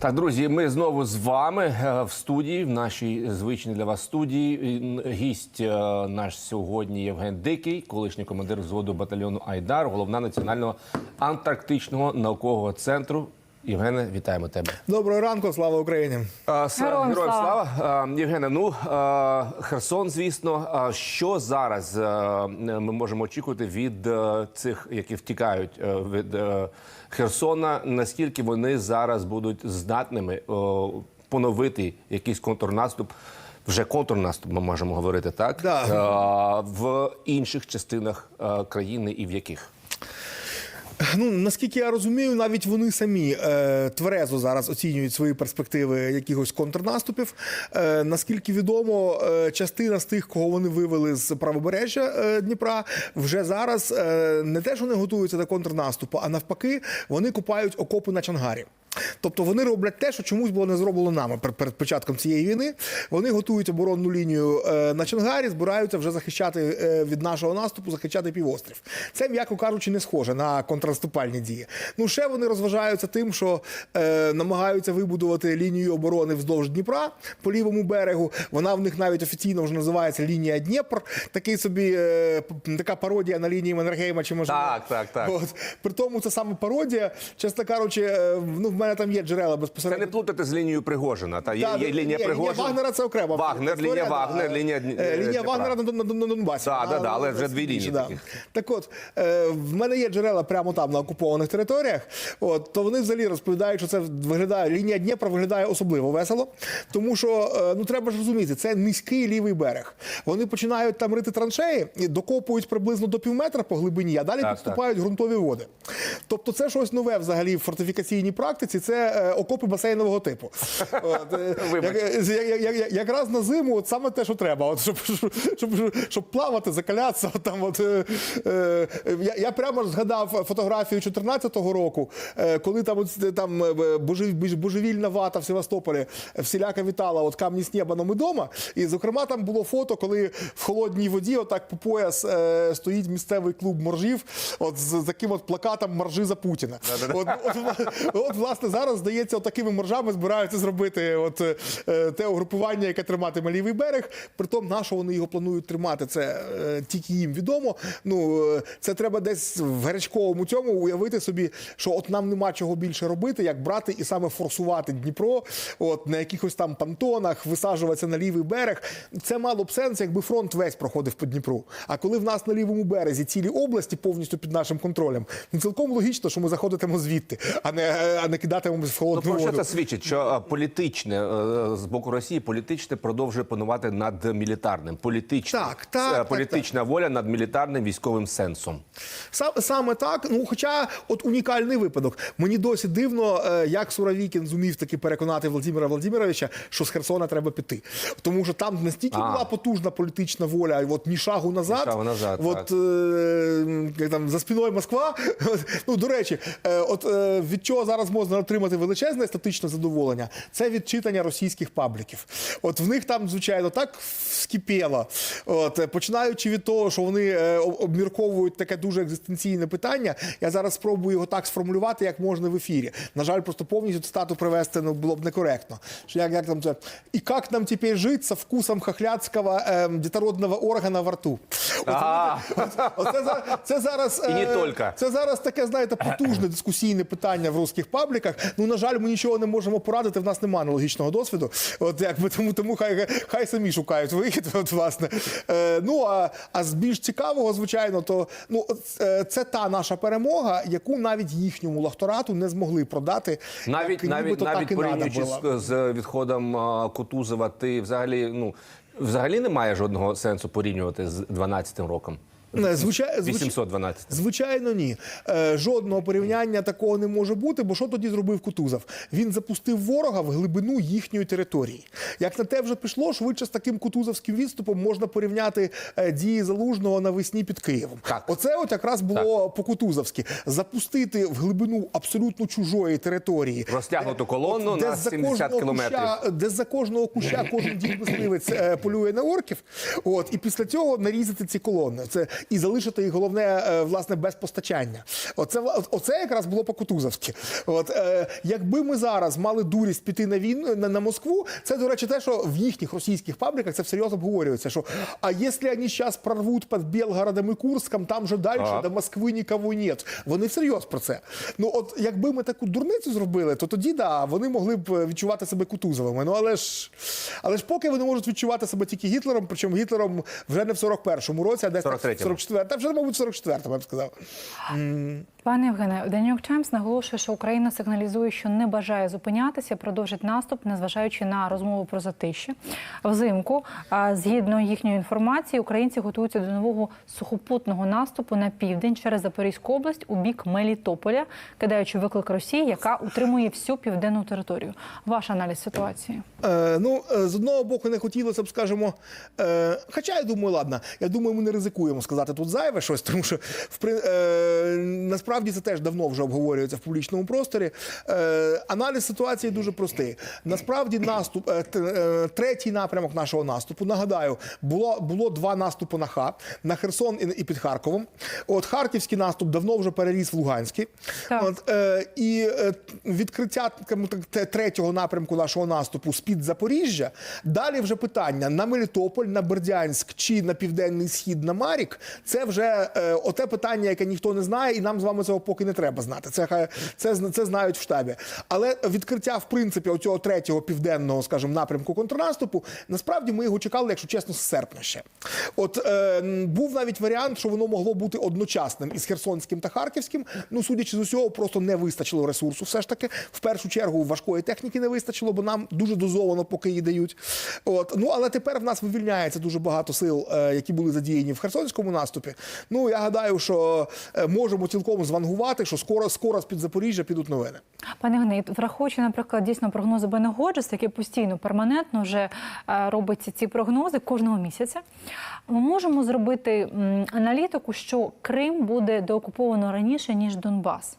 Так, друзі, ми знову з вами е, в студії, в нашій звичній для вас студії. Гість е, наш сьогодні Євген Дикий, колишній командир взводу батальйону Айдар, головна національного антарктичного наукового центру. Євгене, вітаємо тебе. Доброго ранку, слава Україні! А, с- Героям Героям слава. слава. А, Євгене, ну а, Херсон, звісно. А що зараз а, ми можемо очікувати від е, цих, які втікають е, від е, Херсона? Наскільки вони зараз будуть здатними поновити якийсь контрнаступ? Вже контрнаступ, ми можемо говорити так Да. А, в інших частинах е, країни і в яких? Ну наскільки я розумію, навіть вони самі е, тверезо зараз оцінюють свої перспективи якихось контрнаступів. Е, наскільки відомо, е, частина з тих, кого вони вивели з правобережжя е, Дніпра, вже зараз е, не те, що не готуються до контрнаступу, а навпаки, вони купають окопи на Чангарі. Тобто вони роблять те, що чомусь було не зроблено нами перед початком цієї війни. Вони готують оборонну лінію е, на Чангарі, збираються вже захищати е, від нашого наступу, захищати півострів. Це, м'яко кажучи, не схоже на контрнаступальні дії. Ну ще вони розважаються тим, що е, намагаються вибудувати лінію оборони вздовж Дніпра по лівому берегу. Вона в них навіть офіційно вже називається лінія Дніпр. Такий собі е, така пародія на лінії Маннергейма чи можливо. Так, так, так. От. При тому це саме пародія. Чесно кажучи, е, ну мене там є джерела безпосередньо. Це не плутати з лінією Пригожина. Та є, є ні, лінія ні, Пригожина. Вагнера це окремо. Вагнер, лінія Вагнер, лінія Е, лінія Вагнера на, на, на, на Донбасі. Да, да, да, але вже дві лінії да. таких. Так от, е, в мене є джерела прямо там на окупованих територіях. От, то вони взагалі розповідають, що це виглядає лінія Дніпра виглядає особливо весело. Тому що е, ну треба ж розуміти, це низький лівий берег. Вони починають там рити траншеї, докопують приблизно до півметра по глибині, а далі Так, підступають ґрунтові води. Тобто, це щось нове взагалі в фортифікаційній практиці. Це е, окопи басейнового типу. От, е, як- як- як- як- якраз на зиму, от саме те, що треба, от, щоб, щоб, щоб, плавати, закалятися. От, там, от, е, е, я, я прямо ж згадав фотографію 14-го року, е, коли там, от, там е, божев- божевільна вата в Севастополі всіляка вітала от камні з неба нам і дома. І, зокрема, там було фото, коли в холодній воді, отак по пояс е, стоїть місцевий клуб моржів, от з, таким от плакатом Моржи за Путіна. От, от, вла- от, власне, зараз здається, такими моржами збираються зробити от, е, те угрупування, яке триматиме лівий берег. Притом, на що вони його планують тримати, це е, тільки їм відомо. Ну е, це треба десь в гарячковому цьому уявити собі, що от нам нема чого більше робити, як брати і саме форсувати Дніпро, от на якихось там пантонах, висаджуватися на лівий берег. Це мало б сенс, якби фронт весь проходив по Дніпру. А коли в нас на лівому березі цілі області повністю під нашим контролем, ну цілком логічно, що ми заходитимо звідти, а не, а не кидатимемось в Ну, холодну про що це свідчить? Що е, політичне е, з боку Росії політичне продовжує панувати над мілітарним. Політичне Так, так, Це так, політична воля над мілітарним військовим сенсом. Саме так. Ну, хоча, от унікальний випадок. Мені досі дивно, е, як Суровікін зумів таки переконати Володимира Володимировича, що з Херсона треба піти. Тому що там настільки А. була потужна політична воля, і от ні шагу назад. Ні шагу назад, от, е, там за спиною Москва. ну, до речі, е, от е, від чого зараз можна отримати величезне естетичне задоволення, це від читання російських пабліків. От в них там, звичайно, так вскипіло. От, е, починаючи від того, що вони е, обмірковують таке дуже екзистенційне питання. Я зараз спробую його так сформулювати, як можна в ефірі. На жаль, просто повністю цитату привести ну, було б некоректно. Що як, як там це? І як нам тепер жити з вкусом хохлядського е, дітородного органа во рту? От, от- Оце, це зараз е, це зараз таке, знаєте, потужне дискусійне питання в русських пабліках. Ну, на жаль, ми нічого не можемо порадити. В нас немає аналогічного досвіду. От якби тому, тому хай, хай самі шукають вихід. От, власне. Е, ну а, а з більш цікавого, звичайно, то ну е, це та наша перемога, яку навіть їхньому лахторату не змогли продати. Навіть як, навіть навіть порівнюючи з, з відходом Кутузова, ти взагалі ну взагалі немає жодного сенсу порівнювати з 12-м роком. Звичай- звич- 812. Звичайно, ні. Е, жодного порівняння такого не може бути, бо що тоді зробив Кутузов? Він запустив ворога в глибину їхньої території. Як на те вже пішло, швидше з таким кутузовським відступом можна порівняти е, дії залужного навесні під Києвом. Так. Оце от якраз було по-кутузовськи. Запустити в глибину абсолютно чужої території. Розтягнуту колону От на за 70 кожного кілометрів. куща де за кожного куща кожен дід мисливець е, полює на орків. От і після цього нарізати ці колони. Це і залишити їх головне е, власне без постачання. Оце оце якраз було по Кутузовськи. От е, якби ми зараз мали дурість піти на війну на, на Москву, це до речі, те, що в їхніх російських пабліках це всерйоз обговорюється. Що а якщо вони зараз прорвуть під Білгородом і Курском, там же далі Ага. до Москви нікого нет. Вони всерйоз про це. Ну от якби ми таку дурницю зробили, то тоді да, вони могли б е, відчувати себе Кутузовими. Ну але ж але ж поки вони можуть відчувати себе тільки Гітлером, причому Гітлером вже не в 41-му році, а десь так 43-му. 44 та вже, мабуть, в 44-му, я б сказав. Пане Євгене, York Times наголошує, що Україна сигналізує, що не бажає зупинятися, продовжить наступ, незважаючи на розмову про затище. Взимку, а, згідно їхньої інформації, українці готуються до нового сухопутного наступу на південь через Запорізьку область у бік Мелітополя, кидаючи виклик Росії, яка утримує всю південну територію. Ваш аналіз ситуації? Е, ну, е, з одного боку, не хотілося б, скажімо, е, хоча я думаю, ладно, я думаю, ми не ризикуємо сказати тут зайве щось, тому що в е, насправді це теж давно вже обговорюється в публічному просторі. Е, аналіз ситуації дуже простий. Насправді, наступ, е, е, третій напрямок нашого наступу. Нагадаю, було, було два наступи на ХА, на Херсон і, під Харковом. От Харківський наступ давно вже переріс в Луганський. От, і відкриття третього напрямку нашого наступу з-під Запоріжжя. Далі вже питання на Мелітополь, на Бердянськ чи на південний схід на Марік. Це вже оте питання, яке ніхто не знає, і нам з вами цього поки не треба знати. Це це, це знають в штабі. Але відкриття, в принципі, оцього третього південного, скажімо, напрямку контрнаступу, насправді ми його чекали, якщо чесно, з серпня ще. От е, був навіть варіант, що воно могло бути одночасним із Херсонським та Харківським. Ну, судячи з усього, просто не вистачило ресурсу. Все ж таки, в першу чергу, важкої техніки не вистачило, бо нам дуже дозовано поки її дають. От ну але тепер в нас вивільняється дуже багато сил, е, які були задіяні в Херсонському наступі. Ну я гадаю, що е, можемо цілком звангувати, що скоро скоро з під Запоріжжя підуть новини. Пане Євгене, враховуючи, наприклад, дійсно прогнози Бенегоджес, який постійно перманентно вже робиться робить ці прогнози кожного місяця, ми можемо зробити аналітику, що Крим буде деокуповано раніше ніж Донбас.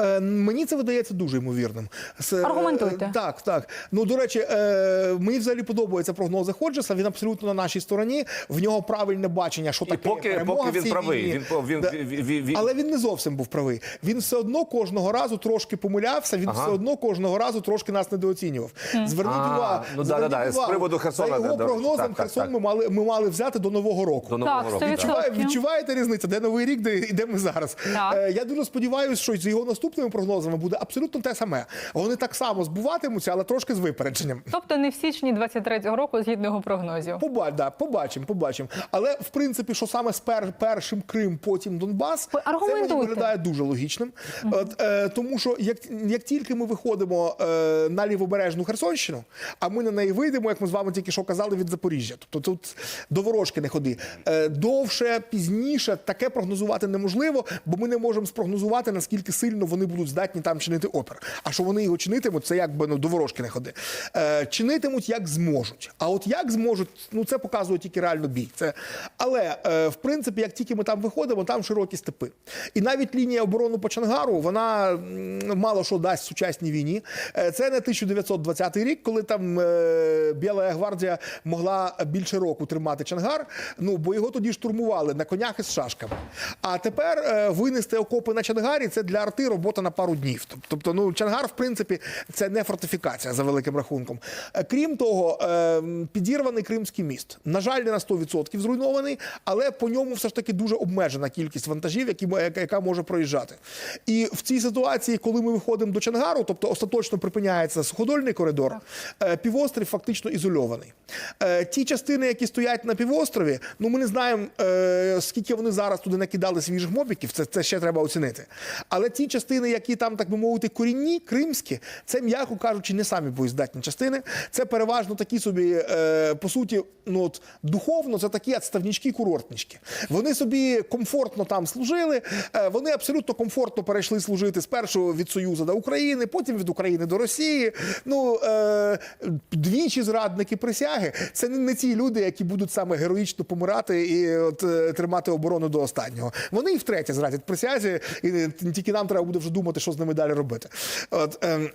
Е, мені це видається дуже ймовірним. Е, Аргументуйте. Так, так. Ну до речі, е, мені взагалі подобаються прогнози Ходжеса. Він абсолютно на нашій стороні. В нього правильне бачення, що І таке поки, перемога поки в він цій правий, війні. він, він, він, він, Але він не зовсім був правий. Він все одно кожного разу трошки помилявся. Він Ага. все одно кожного разу трошки нас недооцінював. Зверніть А, увагу. ну да, да, да. З приводу Херсона, За його да, прогнозом, Так, Херсон так. Ми, мали, ми мали взяти до Нового року. до нового Так, року. 100%. Відчуває, відчуваєте різницю, де новий рік, де, де ми зараз. Так. Е, я дуже сподіваюся, що з його наступними прогнозами буде абсолютно те саме. Вони так само збуватимуться, але трошки з випередженням. Тобто не в січні 23-го року, згідно його прогнозів. Поба, да, побачимо, побачимо. Але в принципі, що саме з пер, першим Крим, потім Донбас, це мені виглядає дуже логічним. От, е, тому що як, як тільки ми виходимо е, на лівобережну Херсонщину, а ми на неї вийдемо, як ми з вами тільки що казали, від Запоріжжя. Тобто тут до ворожки не ходи. Е, довше, пізніше таке прогнозувати неможливо, бо ми не можемо спрогнозувати, наскільки сильно вони будуть здатні там чинити опір. А що вони його чинитимуть, це якби ну до ворожки не ходи. Е, чинитимуть як зможуть. А от як зможуть, ну це показує тільки реально бій. Це але е, в принципі, як тільки ми там виходимо, там широкі степи. І навіть лінія оборони по Чангару, вона мало що дасть сучасній війні. Е, Це не 1920 рік, коли там е, Біла гвардія могла більше року тримати Чангар. Ну бо його тоді штурмували на конях із шашками. А тепер е, винести окопи на Чангарі це для арти робота на пару днів. Тобто, ну Чангар, в принципі, це не фортифікація за великим рахунком. Е, Крім того, е, підірваний Кримський міст. На жаль, не на 100% зруйнований, але по ньому все ж таки дуже обмежена кількість вантажів, які яка- може проїжджати. І в цій ситуації, коли ми виходимо до Чангару, тобто остаточно припиняється суходольний коридор, е, півострів фактично ізольований. Ті частини, які стоять на півострові, ну ми не знаємо, скільки вони зараз туди накидали свіжих мобіків, це, це ще треба оцінити. Але ті частини, які там, так би мовити, корінні, кримські, це, м'яко кажучи, не самі боєздатні частини. Це переважно такі собі, е, по суті, ну от духовно, це такі відставнічки курортнички. Вони собі комфортно там служили, е, вони абсолютно комфортно перейшли служити спершу від Союзу до України, потім від України до Росії. Ну е, двічі зрадники присяги. Це не, ті люди, які будуть саме героїчно помирати і от тримати оборону до останнього. Вони і втретє зрадять присязі, і тільки нам треба буде думати, що з ними далі робити. От, е,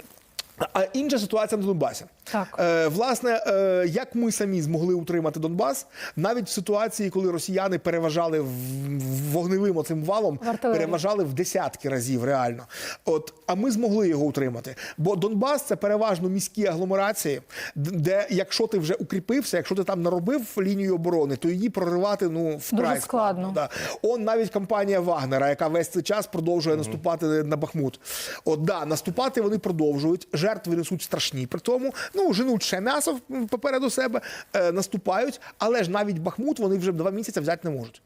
а інша ситуація на Донбасі. Так. Е, власне, е, як ми самі змогли утримати Донбас, навіть в ситуації, коли росіяни переважали в- в- вогневим оцим валом, переважали в десятки разів реально. От, а ми змогли його утримати. Бо Донбас це переважно міські агломерації, де якщо ти вже укріпився, якщо ти там наробив лінію оборони, то її проривати ну вкрай Дуже складно. Да. Он навіть компанія Вагнера, яка весь цей час продовжує наступати на Бахмут. От да, наступати вони продовжують. Жертви несуть страшні. При тому, ну женуть ще м'ясо попереду себе, е, наступають, але ж навіть Бахмут вони вже два місяці взяти не можуть.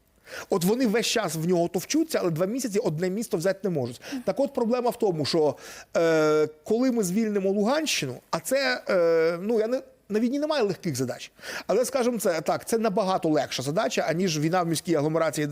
От вони весь час в нього товчуться, але два місяці одне місто взяти не можуть. Так от проблема в тому, що е, коли ми звільнимо Луганщину, а це е, ну я не. На війні немає легких задач, але скажімо це так, це набагато легша задача, аніж війна в міській агломерації.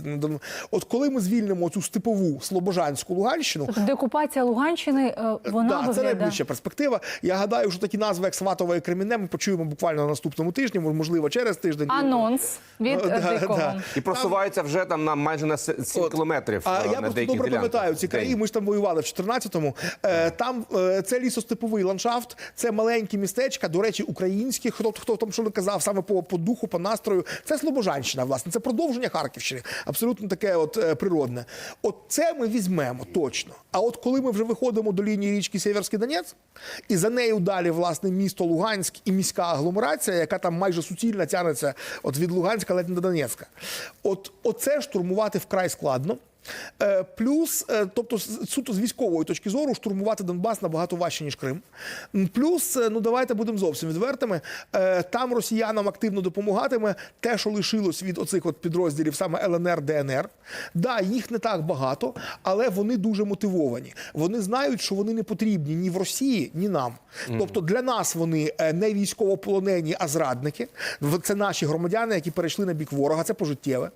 От коли ми звільнимо цю степову слобожанську Луганщину, Тобто деокупація Луганщини, е, вона да, це найближча перспектива. Я гадаю, що такі назви, як Сватове і Кремінне, ми почуємо буквально на наступному тижні, можливо, через тиждень. Анонс від е, да, да. І просувається вже там на майже на 7 От. кілометрів А е, я просто добре пам'ятаю ці краї. Ми ж там воювали в 14-му. Е, там це лісостеповий ландшафт, це маленькі містечка, до речі, українські. Хто хто там що казав, саме по, по духу, по настрою. Це Слобожанщина, власне, це продовження Харківщини. Абсолютно таке, от е, природне. От це ми візьмемо точно. А от коли ми вже виходимо до лінії річки Сєверський Донець, і за нею далі власне місто Луганськ і міська агломерація, яка там майже суцільно тягнеться от від Луганська ледь не до Донецька. От оце штурмувати вкрай складно. Е, Плюс, е, тобто, суто з військової точки зору, штурмувати Донбас набагато важче, ніж Крим. Плюс, е, ну давайте будемо зовсім відвертими. Там росіянам активно допомагатиме те, що лишилось від оцих от підрозділів, саме ЛНР, ДНР. Да, їх не так багато, але вони дуже мотивовані. Вони знають, що вони не потрібні ні в Росії, ні нам. Тобто для нас вони не військовополонені, а зрадники. Це наші громадяни, які перейшли на бік ворога. Це пожиттєве.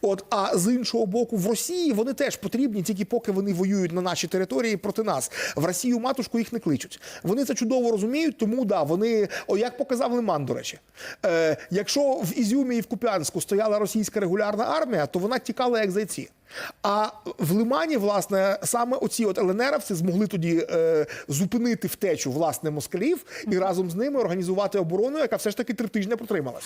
От, а з іншого боку, в Росії вони теж потрібні, тільки поки вони воюють на нашій території проти нас. В Росію матушку їх не кличуть. Вони це чудово розуміють, тому да, вони, о, як показав Лиман, до речі, е, якщо в Ізюмі і в Куп'янську стояла російська регулярна армія, то вона тікала як зайці. А в Лимані, власне, саме оці от ЛНРівці змогли тоді е, зупинити втечу власне москалів і разом з ними організувати оборону, яка все ж таки три тижні протрималась.